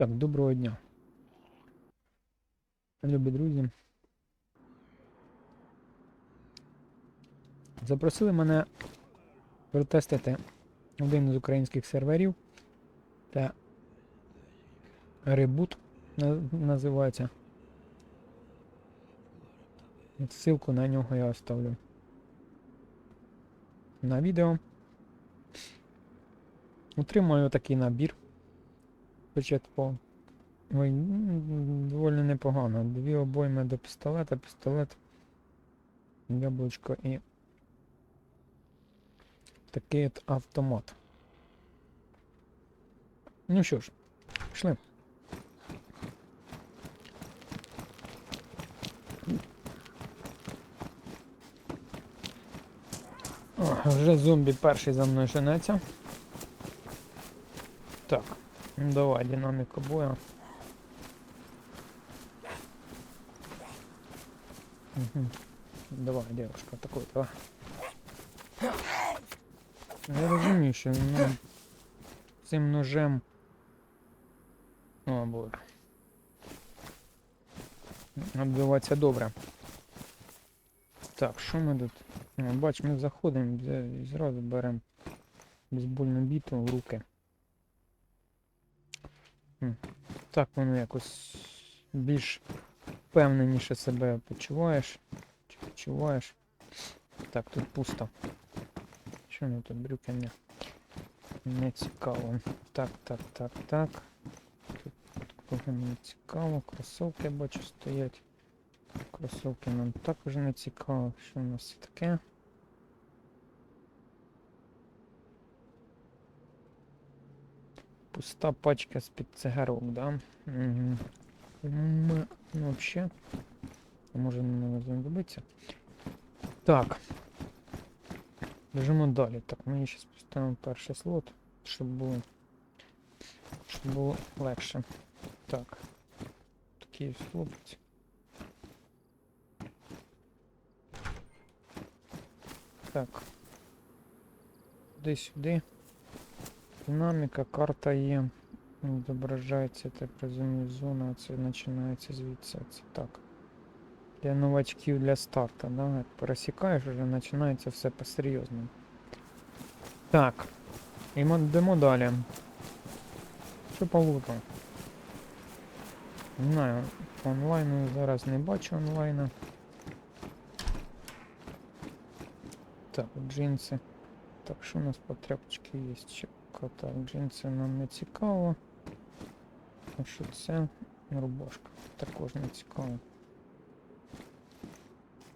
Так, доброго дня. Любі друзі. Запросили мене протестити один з українських серверів. Та Reboot називається. Ссылку на нього я оставлю на відео. Отримаю такий набір початково. Ой, доволі непогано. Дві обойми до пістолета, пістолет, яблучко і такий от автомат. Ну що ж, пішли. О, вже зомбі перший за мною женеться. Так, ну давай, динаміка бою. Угу. Давай, девушка, такой, давай. Я розумію, що ну, цим ножем. О, боже. Відбиватися добре. Так, що ми тут? О, бач, ми заходимо взя- і зразу беремо бейсбольну біту в руки. Так воно якось більш впевненіше себе почуваєш. Чи почуваєш? Так, тут пусто. Що воно тут брюки не? Не цікаво. Так, так, так, так. Тут кого не цікаво. Кросовки бачу стоять. Кросовки нам також не цікаво. Що у нас таке? Пуста пачка з-під цигарок, да? Угу. Ну, вообще. Може не знадобиться. Так. Біжимо далі. Так, ми зараз поставимо перший слот, щоб було. Щоб було легше. Так. Такий хлопець. Так. Сюди сюди. Динаміка, карта є. Відображається, так розумію, зона. Це починається звідси. Це так. Для новачків для старта, да? Як пересікаєш, вже починається все по-серйозному. Так. Йдемо йдемо далі. Що по луту? Не знаю, по онлайну зараз не бачу онлайна. Так, джинси. Так, що у нас по тряпочки є? Чекка. Так, джинси нам не цікаво. А що це? Рубашка. Також не цікаво.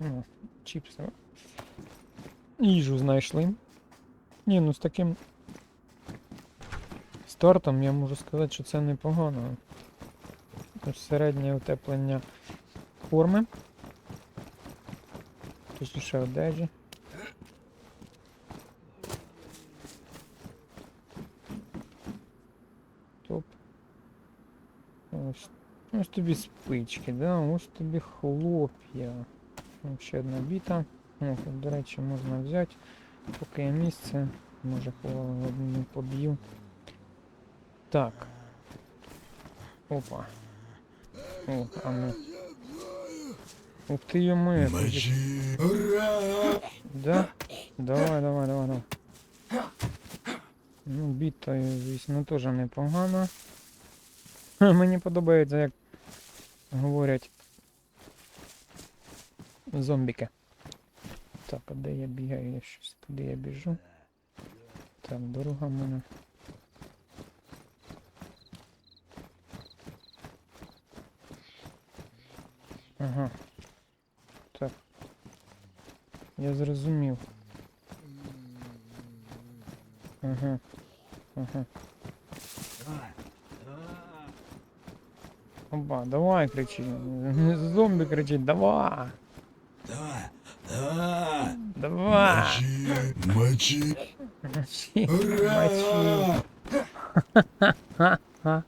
Ну, чіпси. Їжу знайшли. Ні, ну з таким стартом я можу сказати, що це непогано. Середнє утеплення форми. Точніше одежі. Ось, ось тобі спички, да? ось тобі хлоп'я. Ще одна біта. О, тут, до речі, можна взяти. Поки є місце. Може не поб'ю. Так. Опа. О, а ну. Ух ти йому. Да? Давай, давай, давай, давай. Ну, біта, звісно, теж непогано. Мені подобається, як говорять зомбіки. Так, а де я бігаю? Я щось куди я біжу? Так, дорога в мене. Ага. Так. Я зрозумів. Ага. Ага. Оба, давай кричи. Зомбі кричить, давай. Давай, давай. Давай. Мочи, мочи. Мочи. Ура! Мочи.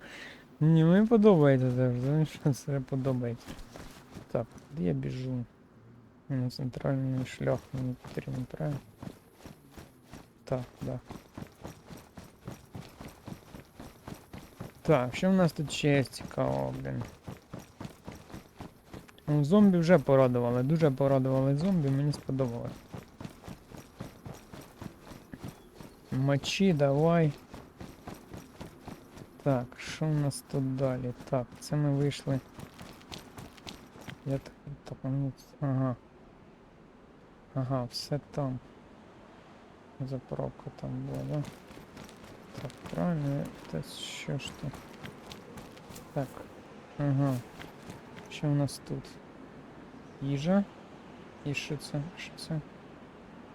Ні, мені подобається завжди. Мені що це подобається. Так, де я біжу? На центральний шлях мені потрібно, правильно? Так, да. Так, що в нас тут ще є цікавого, блін? Ну, Зомбі вже порадували, дуже порадували зомбі, мені сподобалось. Мочі, давай. Так, що у нас тут далі? Так, це ми вийшли. Я так, так, ну, ага. Ага, все там. Заправка там була, да? Так, правильно, це що ж тут? Так. Ага. Що у нас тут? Їжа. І що це? Що це?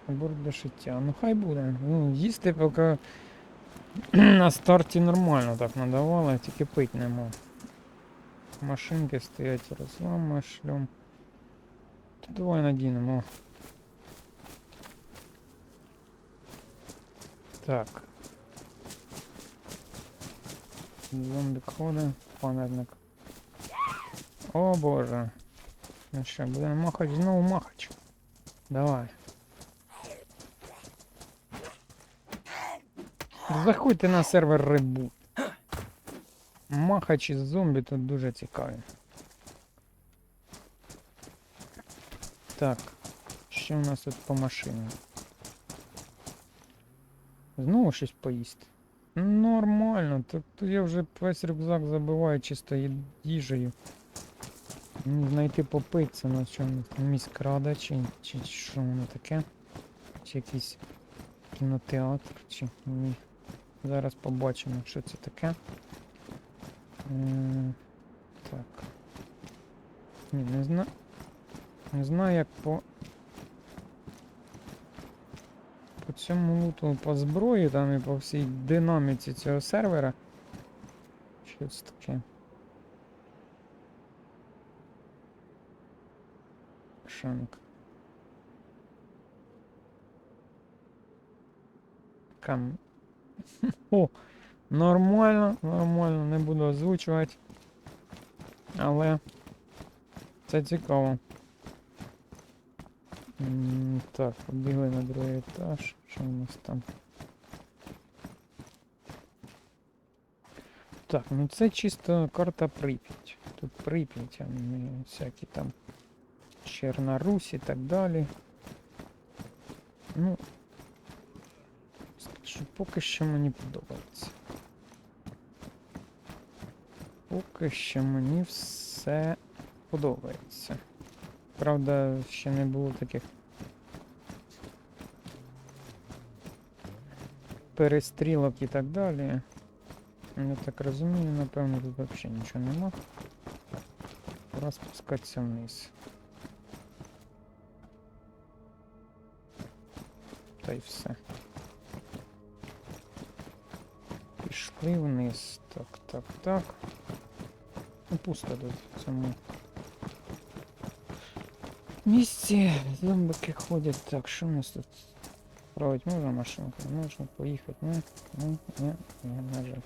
Набор для шиття. Ну хай буде. Ну, їсти поки на старті нормально так надавали, тільки пить не мог. Машинки стоять, розлами шлем. То давай надінемо. Так. Зомбик ходить, пам'ятник. О боже. Ну що, будемо махати знову махач. Давай. Заходьте на сервер Reboot. Махач із зомбі тут дуже цікаві. Так, що у нас тут по машині? Знову щось поїсти. Нормально, тут я вже весь рюкзак забиваю чисто їжею. Знайти попити це на чому міськрада чи, чи що воно таке. Чи якийсь кінотеатр, чи ні. Зараз побачимо, що це таке. Так. Ні, не знаю. Не знаю, як по. По цьому луту, по зброї там і по всій динаміці цього сервера. Що це таке? Шанк. Кам. О, нормально, нормально, не буду озвучувати. Але це цікаво. Так, побігли на другий етаж. Що у нас там? Так, ну це чисто карта Прип'ять. Тут Прип'ять, а не всякі там Чорнорусь і так далі. Ну, що поки що мені подобається. Поки що мені все подобається. Правда, ще не було таких перестрілок і так далі. Я так розумію, напевно, тут взагалі нічого нема. Пора спускатися вниз. Та й все. Пішли вниз. Так, так, так. Ну, пусто тут в цьому. Місці зомбики ходять. Так, що у нас тут? Править можна машинку? Можна поїхати. Ні, ні, ні, ні, на жаль.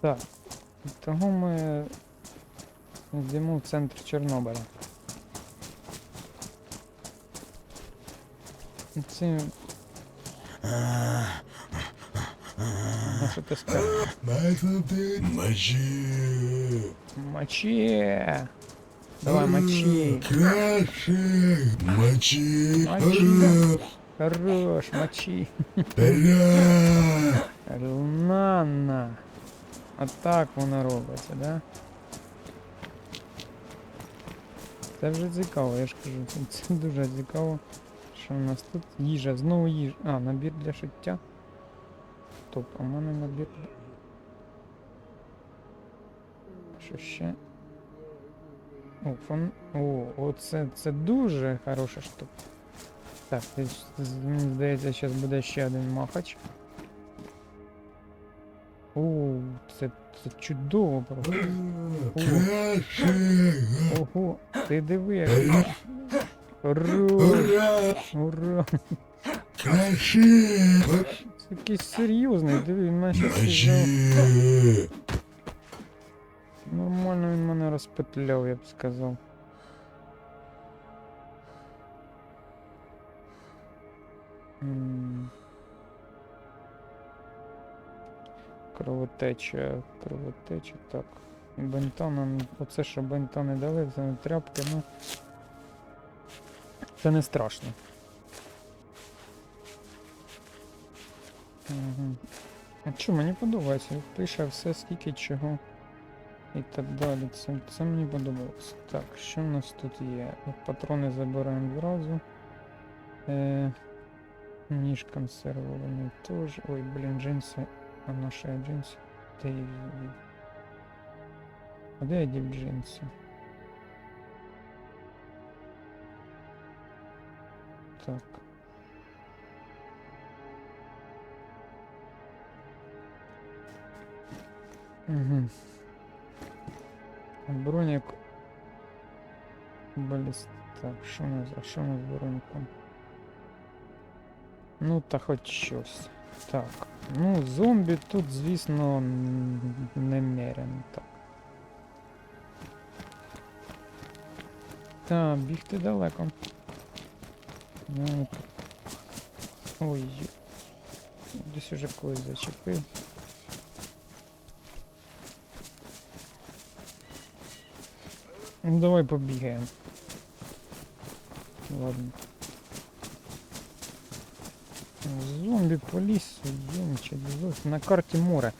Так. Того ми йдемо в центр Чорнобиля. Це... Ну, що ти скажеш? Методи мочі. Мочи! Давай, мочи! Краще. Мочі. Мочи. Ура. Хорош, мочи! Ура. На-на! А так воно робиться, да? Це вже цікаво, я ж кажу, це- це дуже цікаво. Що у нас тут? Їжа, знову їжа. А, набір для шиття. Стоп, а в мене набір. для- Що ще? О, фон... О, оце це дуже хороша штука. Так, мені здається, зараз буде ще один махач. О, це, це чудово просто. Ого, ти диви, як. Ура. ура. Це якийсь серйозний, диви, він мене. Мочі. Нормально він мене розпетляв, я б сказав. Кровотеча, кровотеча, так. Бента нам. Оце що бента не дали, це не тряпки, ну. Це не страшно. Угу. А що, мені подобається, пише все скільки чого. І так далі. Це, це мені подобається. Так, що в нас тут є? Патрони забираємо зразу. Е, ніж консервований теж. Ой, блін, джинси. А наші джинси. Де їх? А де я дів джинси? Так. Угу. Бронік. Баліст. Так, що нас? А що нас з броніком? Ну, та хоч щось. Так. Ну, зомбі тут, звісно, немерено. Так. Та, бігти далеко. Ну. Ой. Десь уже когось зачепив. Ну давай побігаємо. Ладно. Зомбі по лісу, йомче, зовсім на карті море.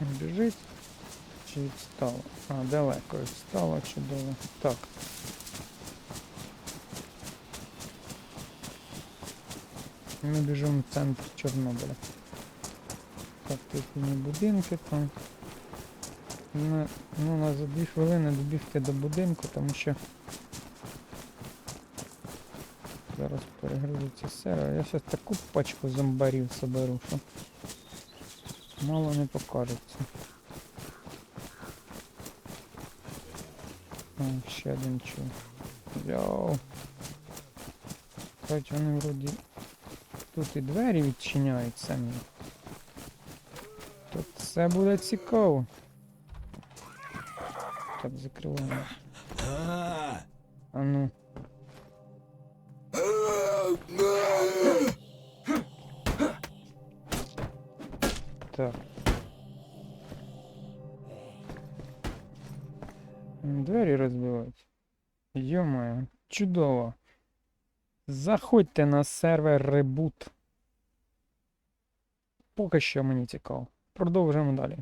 Біжить чи відстало? А, далеко відстало, чудово. Так. Ми біжимо в центр Чорнобиля. Так, тут є будинки там. Ну, ну, на за дві хвилини добігти до будинку, тому що зараз перегрузиться сервер. Я зараз таку пачку зомбарів соберу, що мало не покажеться. О, ще один чув. Йоу. Хоч вони вроді тут і двері відчиняють самі. Все буде цікаво. Так, закриваємо. А, А ну. Так. Двері розбивають. Йомаю, чудово. Заходьте на сервер Reboot. Поки що мені цікаво. Продовжуємо далі.